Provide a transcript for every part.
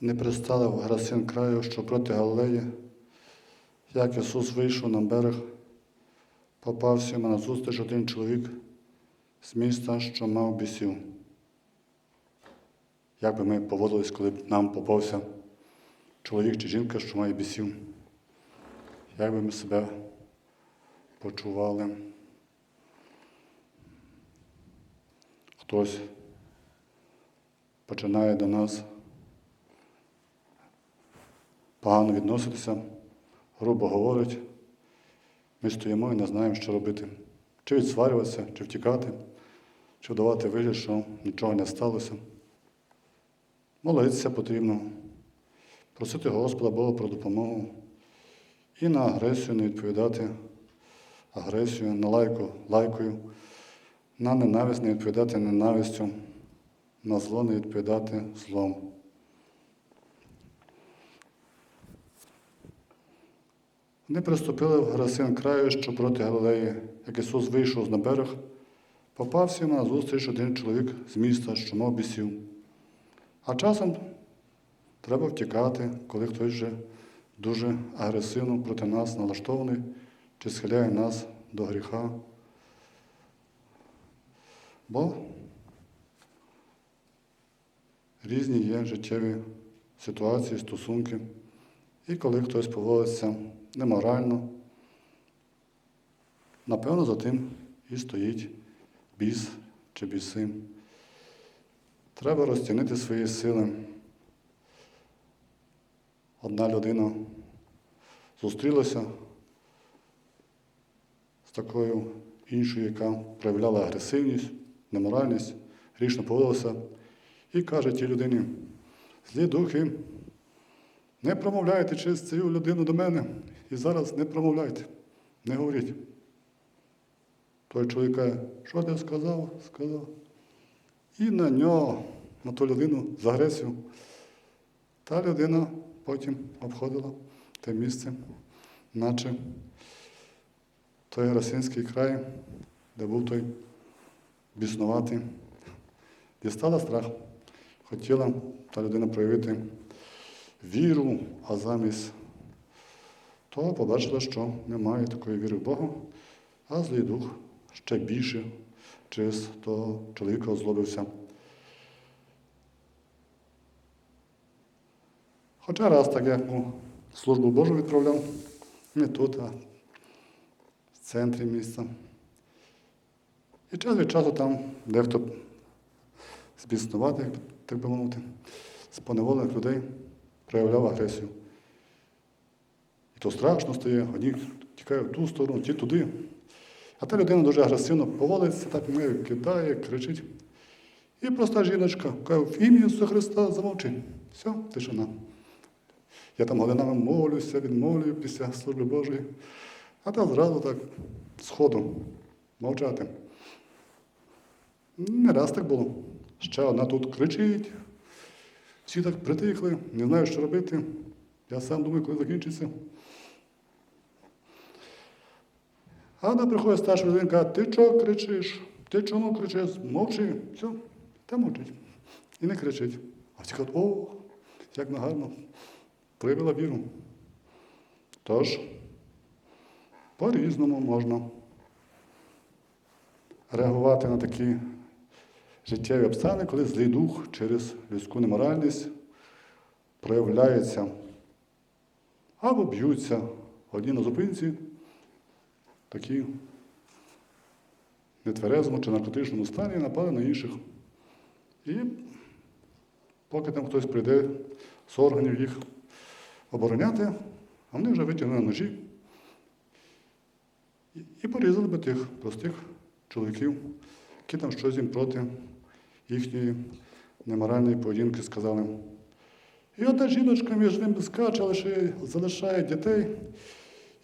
не пристали в Грасин краю, що проти Галилеї, як Ісус вийшов на берег, попався йому на зустріч один чоловік з міста, що мав бісів. Як би ми поводились, коли б нам попався чоловік чи жінка, що має бісів? Як би ми себе почували? Хтось починає до нас погано відноситися, грубо говорить. Ми стоїмо і не знаємо, що робити. Чи відсварюватися, чи втікати, чи вдавати вигляд, що нічого не сталося. Молитися потрібно, просити Господа Бога про допомогу і на агресію не відповідати агресію, на лайку лайкою, на ненависть не відповідати ненавистю, на зло не відповідати злом. Вони приступили в Грасин краю, що проти Галилеї, як Ісус вийшов на берег, попався йому на зустріч один чоловік з міста, що мав бісів. А часом треба втікати, коли хтось вже дуже агресивно проти нас налаштований чи схиляє нас до гріха. Бо різні є життєві ситуації, стосунки. І коли хтось поводиться неморально, напевно, за тим і стоїть біс чи біси. Треба розцінити свої сили. Одна людина зустрілася з такою іншою, яка проявляла агресивність, неморальність, грішно поводилася, і каже тій людині, злі духи, не промовляйте через цю людину до мене і зараз не промовляйте, не говоріть. Той чоловік каже, що ти сказав? Сказав. І на нього, на ту людину з агресію. Та людина потім обходила те місце, наче той Росинський край, де був той біснуватий. Дістала страх. Хотіла та людина проявити віру, а замість того побачила, що немає такої віри в Бога, а злий дух ще більше через того чоловіка озлобився. Хоча раз так я ну, службу Божу відправляв, не тут, а в центрі міста. І час від часу там дехто збіснувати, так би мовити, з поневолених людей проявляв агресію. І то страшно стає, одні тікають в ту сторону, ті туди. А та людина дуже агресивно поводиться, так нею кидає, кричить. І проста жіночка каже, в ім'я Ісуса Христа замовчи. Все, тишина. Я там годинами молюся, відмовлюю після служби Божої. А та зразу так сходу мовчати. Не раз так було. Ще одна тут кричить. Всі так притихли, не знають, що робити. Я сам думаю, коли закінчиться. А вона приходить старша людина каже, ти чого кричиш? Ти чому кричиш? Мовчи. Все, та мовчить. І не кричить. А всі кажуть, о, як вона гарно проявила віру. Тож, по-різному можна реагувати на такі життєві обставини, коли злий дух через людську неморальність проявляється або б'ються одні на зупинці, такі в нетверезому чи наркотичному стані напали на інших. І поки там хтось прийде з органів їх обороняти, а вони вже витягнули ножі і- порізали би тих простих чоловіків, які там щось їм проти їхньої неморальної поведінки сказали. І одна жіночка між ними скаче, лише залишає дітей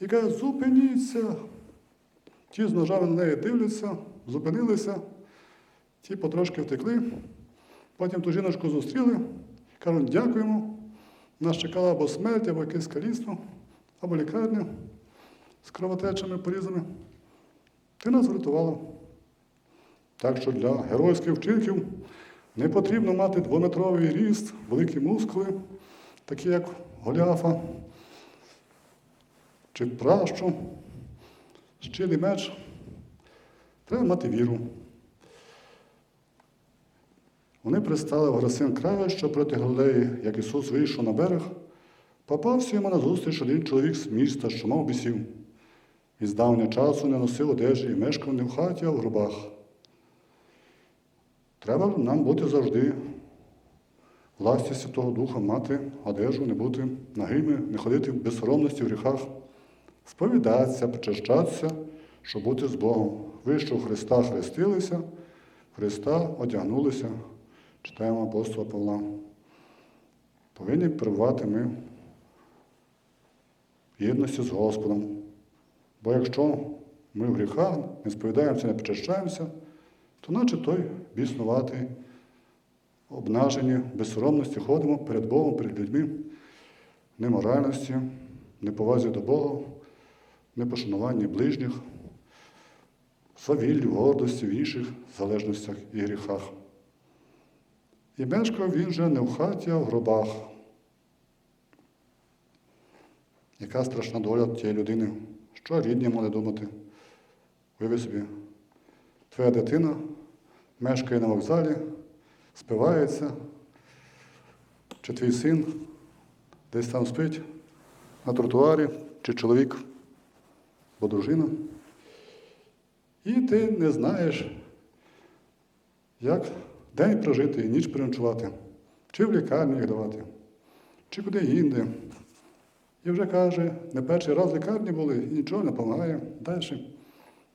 і каже, зупиніться. Ті з ножами на неї дивляться, зупинилися, ті потрошки втекли. Потім ту жіночку зустріли, кажуть, дякуємо. Нас чекала або смерть, або якесь каліцтво, або лікарня з кровотечами, порізами. Ти нас врятувала. Так що для геройських вчинків Не потрібно мати двометровий ріст, великі мускули, такі як Голіафа чи пращу, щилий меч. Треба мати віру. Вони пристали в Грасин краю, що проти Галилеї, як Ісус вийшов на берег, попався йому назустріч один чоловік з міста, що мав бісів. І з давнього часу не носив одежі і мешкав не в хаті, а в грубах. Треба нам бути завжди власті Святого Духа, мати одежу, не бути нагими, не ходити в безсоромності в гріхах, сповідатися, причащатися, щоб бути з Богом. Ви, що в Христа хрестилися, в Христа одягнулися, читаємо апостола Павла. Повинні перебувати ми в єдності з Господом. Бо якщо ми в гріхах не сповідаємося, не причащаємося, то наче той біснуватий, обнажені, безсоромності ходимо перед Богом, перед людьми, неморальності, неповазі до Бога, непошануванні ближніх, свавіллі, гордості, в інших залежностях і гріхах. І мешкав він вже не в хаті, а в гробах. Яка страшна доля тієї людини, що рідні мали думати? Уяви собі, твоя дитина мешкає на вокзалі, спивається, чи твій син десь там спить на тротуарі, чи чоловік, бо дружина. І ти не знаєш, як день прожити і ніч переночувати, чи в лікарні їх давати, чи куди інде. І вже каже, не перший раз в лікарні були, і нічого не допомагає. Далі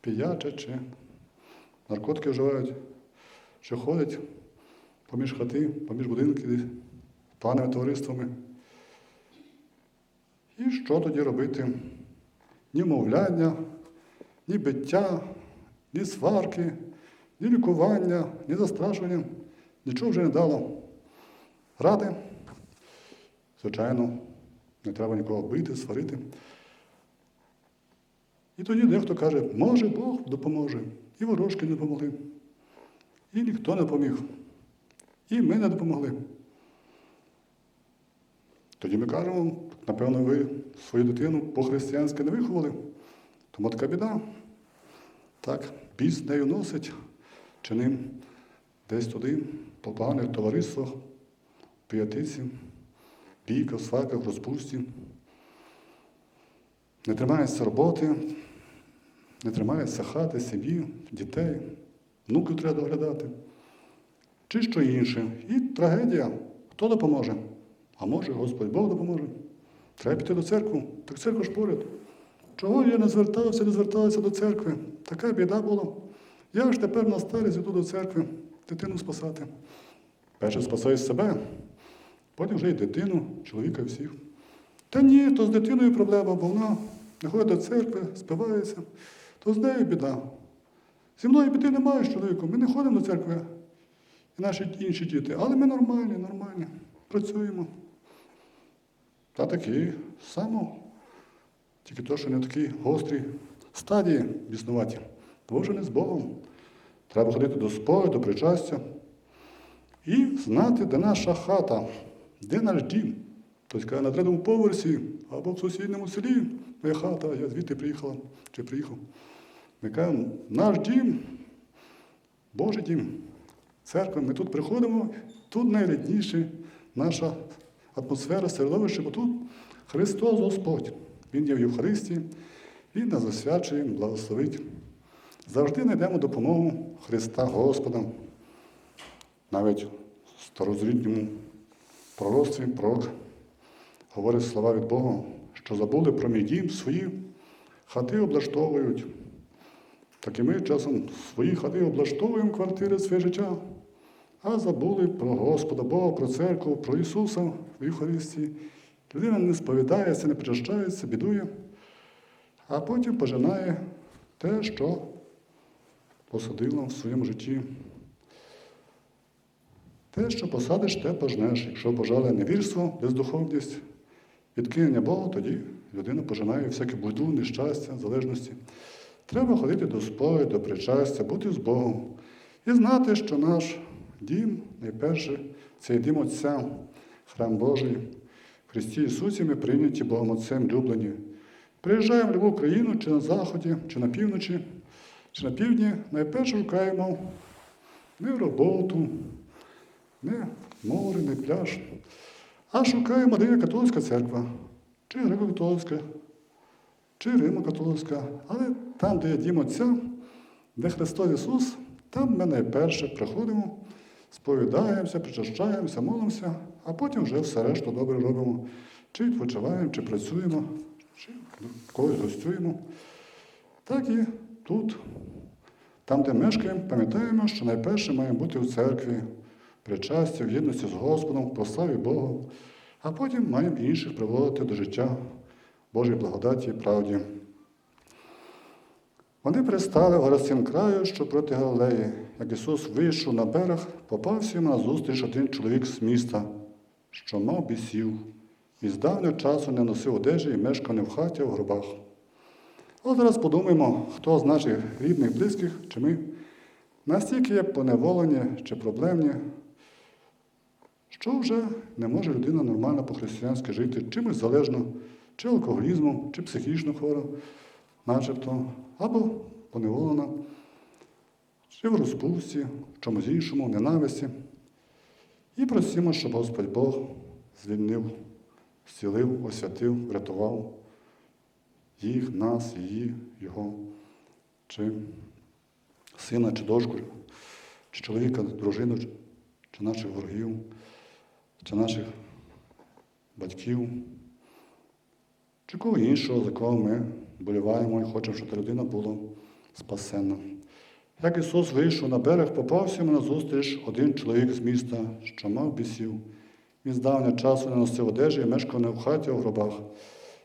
піячать, чи наркотики вживають, чи ходять поміж хати, поміж будинки, панами товариствами. І що тоді робити? Ні мовляння, ні биття, ні сварки, ні лікування, ні застрашування. Нічого вже не дало. Ради, звичайно, не треба нікого бити, сварити. І тоді дехто каже, може Бог допоможе. І ворожки не допомогли. І ніхто не поміг. І ми не допомогли. Тоді ми кажемо, напевно, ви свою дитину по-християнськи не виховали. Тому така біда. Так, біс нею носить, чи ним десь туди, по поганих товариствах, п'ятиці, бійках, сварках, розпусті. Не тримається роботи, не тримається хати, сім'ї, дітей, внуків треба доглядати. Чи що інше. І трагедія. Хто допоможе? А може, Господь Бог допоможе. Треба піти до церкви. Так церква ж поряд. Чого я не звертався, не звертався до церкви? Така біда була. Я ж тепер на старість йду до церкви, дитину спасати. Перше спасаю себе, потім вже й дитину, чоловіка всіх. Та ні, то з дитиною проблема, бо вона не ходить до церкви, спивається, то з нею біда. Зі мною біди немає з чоловіком, ми не ходимо до церкви, і наші інші діти, але ми нормальні, нормальні, працюємо. Та такі само, тільки то, що не такі гострі стадії біснуваті. Бо вже не з Богом. Треба ходити до спою, до причастя і знати, де наша хата, де наш дім. Тобто, на третьому поверсі або в сусідньому селі моя хата, я звідти приїхала чи приїхав. Ми кажемо, наш дім, Божий дім, церква, ми тут приходимо, тут найрідніше наша атмосфера, середовище, бо тут Христос Господь. Він є в Євхаристії, Він нас засвячує, благословить. Завжди знайдемо допомогу Христа Господа. Навіть в старозрідньому пророцтві пророк говорить слова від Бога, що забули про мій дім свої хати облаштовують. Так і ми часом свої хати облаштовуємо квартири своє життя, а забули про Господа Бога, про церкву, про Ісуса в Євхаристії. Людина не сповідається, не причащається, бідує, а потім пожинає те, що посадила в своєму житті. Те, що посадиш, те пожнеш. Якщо пожали невірство, бездуховність, відкинення Бога, тоді людина пожинає всяке буду, нещастя, залежності. Треба ходити до спою, до причастя, бути з Богом і знати, що наш дім, найперше, це є дім Отця, храм Божий. В Христі Ісусі ми прийняті Богом Отцем, люблені. Приїжджаємо в любу країну, чи на заході, чи на півночі, чи на півдні, найперше шукаємо не роботу, не море, не пляж, а шукаємо, де католицька церква, чи греко-католицька, чи Римо-католицька, але там, де є дім Отця, де Христос Ісус, там ми найперше приходимо, сповідаємося, причащаємося, молимося, а потім вже все решту добре робимо. Чи відпочиваємо, чи працюємо, чи когось гостюємо. Так і тут, там, де мешкаємо, пам'ятаємо, що найперше має бути у церкві, причасті, в єдності з Господом, по славі Богу, а потім маємо інших приводити до життя Божої благодаті і правді. Вони пристали в краю, що проти Галилеї. Як Ісус вийшов на берег, попався йому на зустріч один чоловік з міста, що мав бісів, і з давнього часу не носив одежі і мешкав не в хаті, а в гробах. От зараз подумаємо, хто з наших рідних, близьких, чи ми настільки є поневолені чи проблемні, що вже не може людина нормально по-християнськи жити, чимось залежно, чи алкоголізмом, чи психічно хвора, начебто, або поневолена, чи в розпусті, в чомусь іншому, в ненависті. І просимо, щоб Господь Бог звільнив, зцілив, освятив, врятував їх, нас, її, його, чи сина, чи дочку, чи чоловіка, дружину, чи- наших ворогів, чи наших батьків, чи кого іншого, за кого ми боліваємо і хочемо, щоб та людина була спасена. Як Ісус вийшов на берег, попався йому на зустріч один чоловік з міста, що мав бісів. Він з давнього часу не носив одежі і мешкав не в хаті, а в гробах.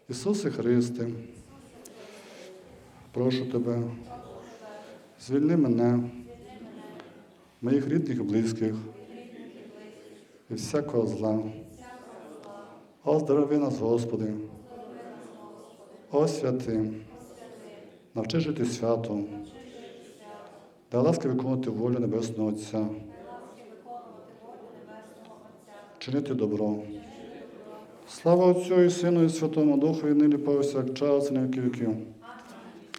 Ісусе Христе, прошу Тебе, звільни мене, моїх рідних і близьких від всякого зла. Оздорови нас, Господи, освяти, навчи жити свято, дай ласки виконувати волю Небесного Отця, чинити добро. Слава Отцю і Сину, і Святому Духу, і нині повсякчас, і на віки віків.